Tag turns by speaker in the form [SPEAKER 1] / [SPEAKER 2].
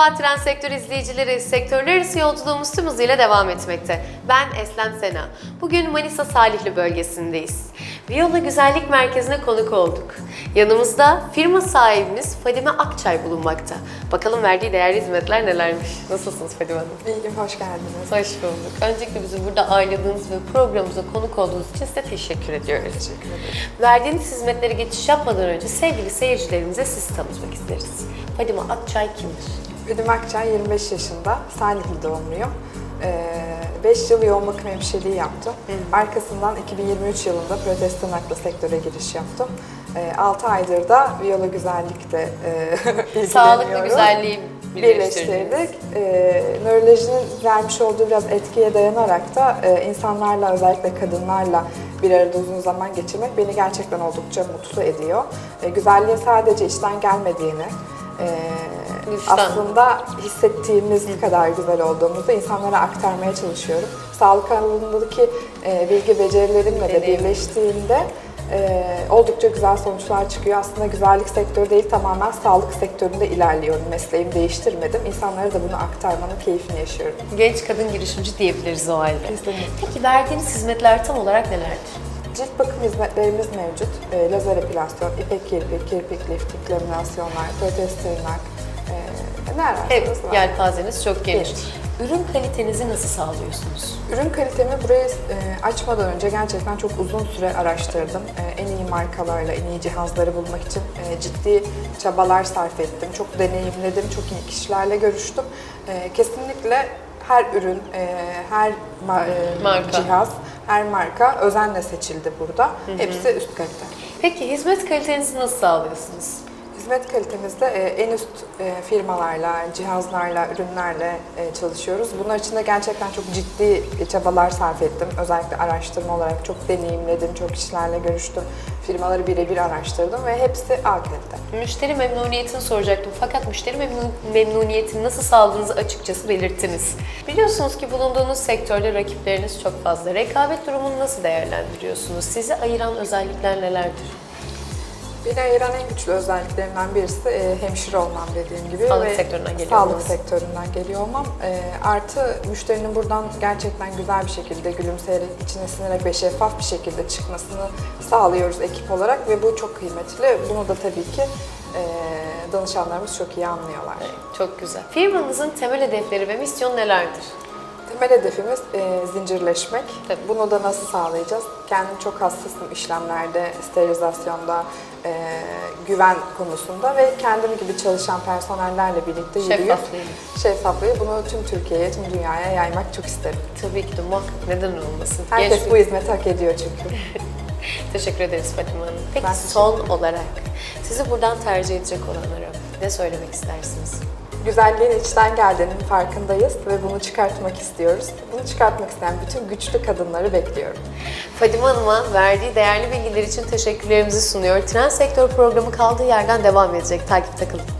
[SPEAKER 1] Tren Sektör izleyicileri, sektörler arası yolculuğumuz tüm hızıyla devam etmekte. Ben Eslem Sena. Bugün Manisa Salihli bölgesindeyiz. Viola Güzellik Merkezi'ne konuk olduk. Yanımızda firma sahibimiz Fadime Akçay bulunmakta. Bakalım verdiği değerli hizmetler nelermiş. Nasılsınız Fadime Hanım?
[SPEAKER 2] İyiyim, hoş geldiniz.
[SPEAKER 1] Hoş bulduk. Öncelikle bizi burada ağırladığınız ve programımıza konuk olduğunuz için size teşekkür ediyoruz.
[SPEAKER 2] Teşekkür ederim.
[SPEAKER 1] Verdiğiniz hizmetlere geçiş yapmadan önce sevgili seyircilerimize sizi tanıtmak isteriz. Fadime Akçay kimdir?
[SPEAKER 2] Üdüm Akçay, 25 yaşında, Salihli doğumluyum. 5 yıl yoğun bakım hemşireliği yaptım. Arkasından 2023 yılında protez tırnakla sektöre giriş yaptım. 6 aydır da viyolo güzellikle e, ilgileniyorum.
[SPEAKER 1] Sağlıklı güzelliği
[SPEAKER 2] birleştirdik. E, nörolojinin vermiş olduğu biraz etkiye dayanarak da e, insanlarla özellikle kadınlarla bir arada uzun zaman geçirmek beni gerçekten oldukça mutlu ediyor. E, güzelliğin sadece içten gelmediğini, e,
[SPEAKER 1] Dıştan.
[SPEAKER 2] aslında hissettiğimiz kadar güzel olduğumuzu insanlara aktarmaya çalışıyorum. Sağlık alanındaki e, bilgi becerilerimle de birleştiğinde e, oldukça güzel sonuçlar çıkıyor. Aslında güzellik sektörü değil tamamen sağlık sektöründe ilerliyorum. Mesleğimi değiştirmedim. İnsanlara da bunu aktarmanın keyfini yaşıyorum.
[SPEAKER 1] Genç kadın girişimci diyebiliriz o halde.
[SPEAKER 2] Kesinlikle.
[SPEAKER 1] Peki verdiğiniz hizmetler tam olarak nelerdir?
[SPEAKER 2] Cilt bakım hizmetlerimiz mevcut. E, lazer epilasyon, ipek kirpik, kirpik lifting, laminasyonlar, protez tırnak, e, ne
[SPEAKER 1] Hep
[SPEAKER 2] ararsanız var.
[SPEAKER 1] yelpazeniz çok geniş.
[SPEAKER 2] Geniş.
[SPEAKER 1] Ürün kalitenizi nasıl sağlıyorsunuz?
[SPEAKER 2] Ürün kalitemi burayı e, açmadan önce gerçekten çok uzun süre araştırdım. E, en iyi markalarla, en iyi cihazları bulmak için e, ciddi çabalar sarf ettim. Çok deneyimledim, çok iyi kişilerle görüştüm. Kesinlikle her ürün, e, her ma- e,
[SPEAKER 1] Marka.
[SPEAKER 2] cihaz, her marka özenle seçildi burada. Hepsi üst kalite.
[SPEAKER 1] Peki hizmet kalitenizi nasıl sağlıyorsunuz?
[SPEAKER 2] Hizmet kalitemizde e, en üst e, firmalarla, cihazlarla, ürünlerle e, çalışıyoruz. Bunlar için de gerçekten çok ciddi çabalar sarf ettim. Özellikle araştırma olarak çok deneyimledim, çok kişilerle görüştüm. Firmaları birebir araştırdım ve hepsi A kalite.
[SPEAKER 1] Müşteri memnuniyetini soracaktım fakat müşteri memnun, memnuniyetini nasıl sağladığınızı açıkçası belirttiniz. Biliyorsunuz ki bulunduğunuz sektörde rakipleriniz çok fazla. Rekabet durumunu nasıl değerlendiriyorsunuz? Sizi ayıran özellikler nelerdir?
[SPEAKER 2] Beni ayıran en güçlü özelliklerinden birisi e, hemşire olmam dediğim gibi.
[SPEAKER 1] Sağlık
[SPEAKER 2] ve
[SPEAKER 1] sektöründen geliyor
[SPEAKER 2] Sağlık
[SPEAKER 1] olmanız.
[SPEAKER 2] sektöründen geliyor olmam. E, artı müşterinin buradan gerçekten güzel bir şekilde gülümseyerek, içine sinerek ve şeffaf bir şekilde çıkmasını sağlıyoruz ekip olarak ve bu çok kıymetli. Bunu da tabii ki e, danışanlarımız çok iyi anlıyorlar.
[SPEAKER 1] Çok güzel. Firmanızın temel hedefleri ve misyon nelerdir?
[SPEAKER 2] Temel hedefimiz e, zincirleşmek.
[SPEAKER 1] Tabii.
[SPEAKER 2] Bunu da nasıl sağlayacağız? Kendim çok hassasım işlemlerde, sterilizasyonda, e, güven konusunda ve kendim gibi çalışan personellerle birlikte yürüyüp
[SPEAKER 1] Şeffaflığı.
[SPEAKER 2] bunu tüm Türkiye'ye, tüm dünyaya yaymak çok isterim.
[SPEAKER 1] Tabii ki de muhakkak neden olmasın.
[SPEAKER 2] Herkes
[SPEAKER 1] Genç
[SPEAKER 2] bu hizmeti hak ediyor çünkü.
[SPEAKER 1] Teşekkür ederiz Fatime Hanım. Peki
[SPEAKER 2] Ben
[SPEAKER 1] son olarak sizi buradan tercih edecek olanlara ne söylemek istersiniz?
[SPEAKER 2] Güzelliğin içten geldiğinin farkındayız ve bunu çıkartmak istiyoruz. Bunu çıkartmak isteyen bütün güçlü kadınları bekliyorum.
[SPEAKER 1] Fadime Hanım'a verdiği değerli bilgiler için teşekkürlerimizi sunuyor. Tren Sektör programı kaldığı yerden devam edecek. Takipte kalın.